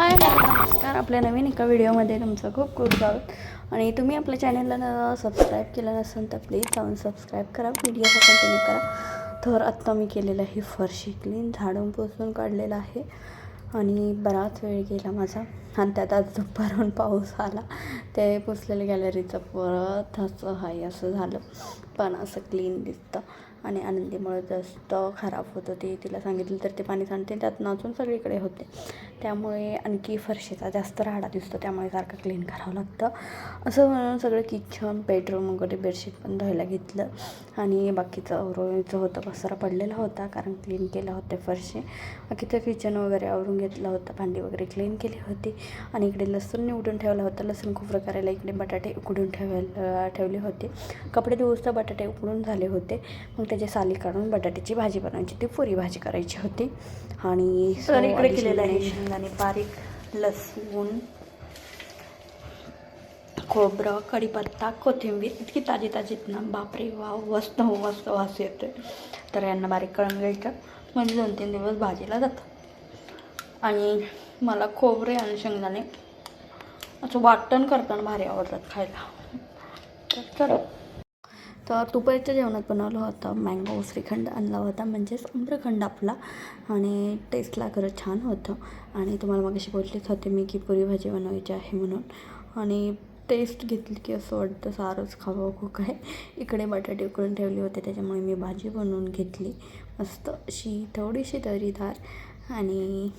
हाय नमस्कार. आपल्या नवीन एका व्हिडिओमध्ये तुमचं खूप खूप स्वागत. आणि तुम्ही आपल्या चॅनलला सबस्क्राईब केलं नसेल तर प्लीज जाऊन सबस्क्राईब करा. व्हिडिओ कंटिन्यू करा. तर आत्ता मी केलेलं आहे फरशी क्लीन झाडून पुसून काढलेलं आहे. आणि बराच वेळ गेला माझा. आणि त्यात आज दुपारून पाऊस आला. ते पुसलेलं गॅलरीचं परत असं हाय असं झालं. पण असं क्लीन दिसतं. आणि आनंदीमुळे जास्त खराब होत होती तिला सांगितलं तर ते पाणी सांडते त्यात अजून सगळीकडे होते. त्यामुळे आणखी फरशीचा जास्त राडा दिसतो त्यामुळे सारखं क्लीन करावं लागतं. असं म्हणून सगळं किचन बेडरूम वगैरे बेडशीट पण धुवायला घेतलं. आणि बाकीचं आवरोचं होतं पसारा पडलेला होता कारण क्लीन केलं होते फरशी. बाकीचं किचन वगैरे आवरून घेतलं होतं भांडी वगैरे क्लीन केली होती. आणि इकडे लसूण निवडून ठेवला होता लसूण खोबरं करायला इकडे बटाटे उकडून ठेवायला ठेवले होते. कपडे दिवस बटाटे उकडून झाले होते. मग त्याची साली काढून बटाट्याची भाजी बनवायची. ती पुरी भाजी करायची होती. आणि तर इकडे केलेलं आहे. शेंगदाणे- बारीक लसूण खोबरं कढीपत्ता कोथिंबीर इतकी ताजी ताजी आहेत ना. बापरे वा मस्त मस्त वास येते तर यांना बारीक करून घ्यायचं. म्हणजे दोन तीन दिवस भाजीला जातं. आणि मला खोबरे आणि शेंगदाणे असं वाटण करताना भारी आवडतात खायला. तर चला. तर दुपारच्या जेवणात बनवलं होतं. मँगो श्रीखंड आणला होता म्हणजेच आम्रखंड आपला. आणि टेस्टला खरंच छान होतं. आणि तुम्हाला मगाशी बोललेच होते मी की पुरी भाजी बनवायची आहे म्हणून. आणि टेस्ट घेतली की असं वाटतं सारंच खावं खूप काय इकडे बटाटे उकळून ठेवले होते त्याच्यामुळे मी भाजी बनवून घेतली. मस्त अशी थोडीशी तरीदार आणि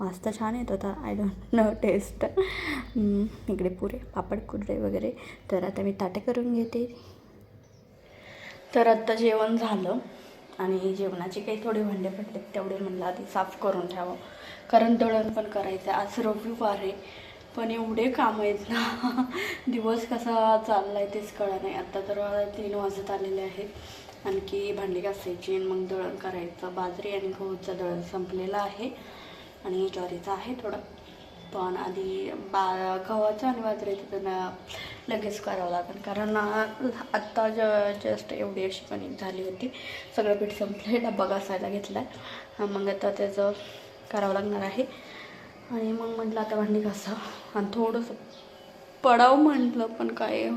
वाजता छान येत होता. आय डोंट नो टेस्ट इकडे पुरे पापड कुरडे वगैरे. तर आता मी ताटे करून घेते. तर आत्ता जेवण झालं. आणि जेवणाचे काही थोडे भांडे पडले तेवढे म्हणलं आधी साफ करून ठेवावं. कारण दळण पण करायचं आहे. आज रविवार आहे. पण एवढे काम आहेत ना. दिवस कसा चालला आहे तेच कळा नाही. आत्ता तर तीन वाजत आलेले आहेत. आणखी भांडी घासायची आणि मग दळण करायचं. बाजरी आणि गहूचं दळण संपलेलं आहे. आणि ज्वारीचं आहे थोडं. पण आधी बा गव्हाचं आणि बाजरीचं त्यांना लगेच करावं लागेल. कारण आत्ता ज जस्ट एवढी अशी कणिक झाली होती. सगळं पीठ संपलं डब्बा घासायला घेतला आहे मग आता त्याचं करावं लागणार आहे. आणि मग म्हटलं आता भांडी घासा. आणि थोडंसं पडाव म्हटलं पण काय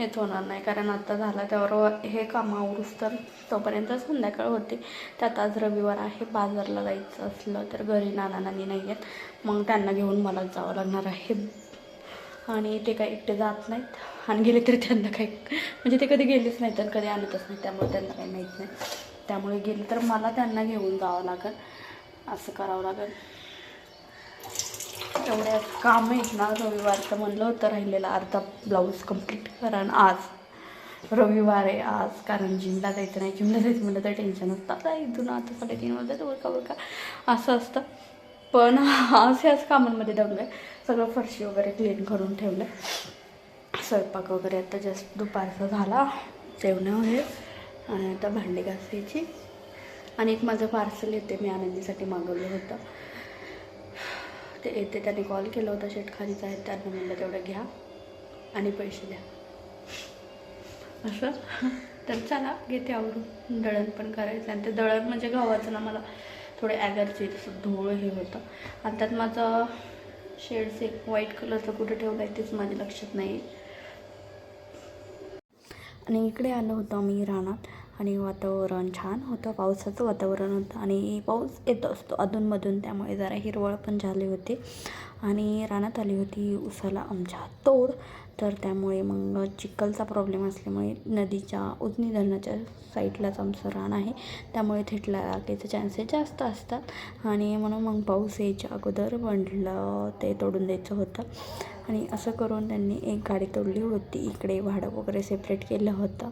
हेच होणार नाही. कारण आता झालं त्यावर हे काम आवरूस तर तोपर्यंत संध्याकाळ होते. त्यात आज रविवार आहे. बाजारला जायचं असलं तर घरी नाना नानी नाही आहेत. मग त्यांना घेऊन मला जावं लागणार आहे. आणि ते काही एकटे जात नाहीत. आणि गेले तरी त्यांना काही म्हणजे ते कधी गेलेच नाहीत तर कधी आणतच नाही त्यामुळे त्यांना काही माहीत नाही. त्यामुळे गेले तर मला त्यांना घेऊन जावं लागेल. असं करावं लागेल. एवढ्या काम आहेत ना रविवारचं म्हणलं होतं राहिलेलं अर्धा ब्लाऊज कंप्लीट कारण आज. रविवार आहे आज कारण जिमला जायचं नाही. जिमला जायचं म्हणलं तर टेन्शन असतं आता इथून आता साडेतीन वाजता उरका का असं असतं. पण आज ह्याच कामांमध्ये दंग आहे सगळं फरशी वगैरे क्लीन करून ठेवलं. स्वयंपाक वगैरे आता जस्ट दुपारचा झाला. जेवणं वगैरे आणि आता भांडी घासायची. आणि एक माझं पार्सल येते मी आनंदीसाठी मागवलं होतं. ते येते त्याने कॉल केला होता शेटखारीचा आहे त्यांना म्हणलं तेवढं घ्या आणि पैसे द्या. असं? तर चला घेते आवरून. दळण पण करायचं आणि ते दळण म्हणजे गव्हाचं ना मला थोडे ॲलर्जी तसं धूळ हे होतं. आणि त्यात माझं शेड्स एक व्हाईट कलरचं कुठं ठेवलं आहे तेच माझ्या लक्षात नाही आणि इकडे आलो होतो आम्ही रानात. आणि वातावरण छान होतं पावसाचं वातावरण होतं. आणि पाऊस येत असतो अधूनमधून त्यामुळे जरा हिरवळ पण झाली होती. आणि रानात आली होती उसाला आमच्या तोड. तर त्यामुळे मग चिखलचा प्रॉब्लेम असल्यामुळे नदीच्या उजनी धरणाच्या साईडलाच आमचं रान आहे. त्यामुळे थेटला लागायचे चान्सेस जास्त असतात. आणि म्हणून मग पाऊस यायच्या अगोदर म्हटलं ते तोडून द्यायचं होतं. आणि असं करून त्यांनी एक गाडी तोडली होती. इकडे भाडं वगैरे सेपरेट केलं होतं.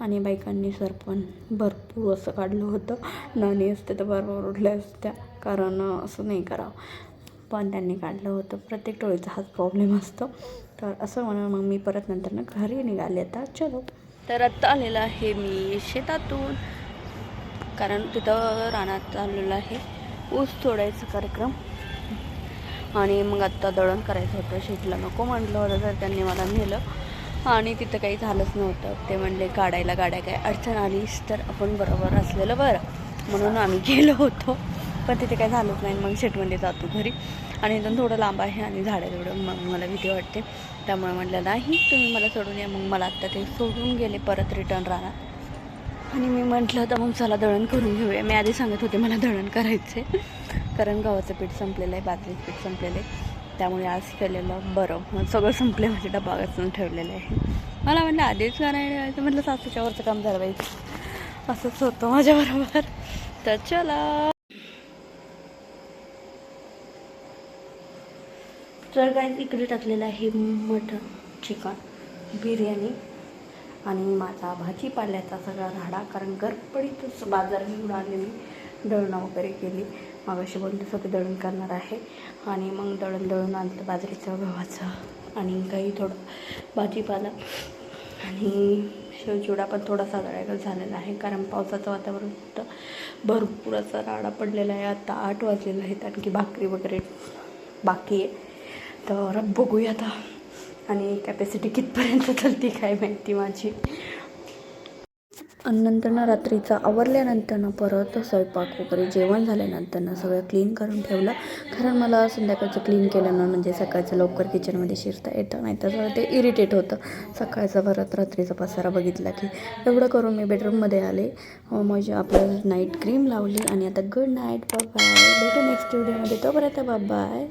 आणि बायकांनी सरपण भरपूर असं काढलं होतं. नाणी असते तर बरोबर उठल्या असत्या. कारण असं नाही करावं. पण त्यांनी काढलं होतं. प्रत्येक टोळीचा हाच प्रॉब्लेम असतो. तर असं म्हणून मग मी परत नंतर ना घरी निघाले आता. चलो. तर आत्ता आलेलं आहे मी शेतातून. कारण तिथं रानात आलेलं आहे. ऊस तोडायचा कार्यक्रम. आणि मग आत्ता दळण करायचं होतं. शेतीला नको म्हटलं होतं तर त्यांनी मला नेलं. आणि तिथं काही झालंच नव्हतं. ते म्हणले काढायला गाड्या काय अडचण आलीच तर आपण बरोबर असलेलं बरं. म्हणून आम्ही गेलो होतो. पण तिथे काय झालंच नाही. मग शेटमध्ये जातो घरी. आणि इथून थोडं लांब आहे आणि झाडं तेवढं मग मला भीती वाटते. त्यामुळे म्हटलं नाही तुम्ही मला सोडून या. मग मला आत्ता ते सोडून गेले परत रिटर्न राहणार. आणि मी म्हटलं तर मग चला दळण करून घेऊया. मी आधी सांगत होते मला दळण करायचे कारण गव्हाचं पीठ संपलेलं आहे बाजरीचं पीठ संपलेलं आहे. त्यामुळे आज केलेलं बरं. मग सगळं संपलं म्हणजे डबा घासून ठेवलेलं आहे. मला म्हटलं आधीच करायचं म्हटलं सासूच्यावरचं काम झालं पाहिजे असंच होतं माझ्याबरोबर. तर चला. तर काय इकडे टाकलेलं आहे मटण चिकन बिर्याणी आणि माझा भाजीपाल्याचा सगळा राडा कारण गडबडीतच बाजार घेऊन आलेली दळणं वगैरे केली. मागाशी बोलले सगळे दळण करणार आहे. आणि मग दळण दळून आणलं बाजरीचं गव्हाचं आणि काही थोडं भाजीपाला. आणि शिवचिवडा पण थोडासा गळ्यागळ झालेला आहे कारण पावसाचं वातावरण होतं भरपूर असा राडा पडलेला आहे. आता आठ वाजलेला आहेत आणखी भाकरी वगैरे बाकी आहे. तर बघूया आता. आणि कॅपॅसिटी कितपर्यंत चालती काय माहिती माझी. आणि नंतर ना रात्रीचा आवरल्यानंतर ना परत स्वयंपाक वगैरे जेवण झाल्यानंतर ना सगळं क्लीन करून ठेवलं. कारण मला संध्याकाळचं क्लीन केल्यानं म्हणजे सकाळचं लवकर किचनमध्ये शिरता येतं नाही तर ते इरिटेट होतं. सकाळचं परत रात्रीचा पसारा बघितला की एवढं करून मी बेडरूममध्ये आले. अं, म्हणजे आपलं नाईट क्रीम लावली आणि आता गुड नाईट बाय भेटू नेक्स्ट व्हिडिओमध्ये तोपर्यंत बाय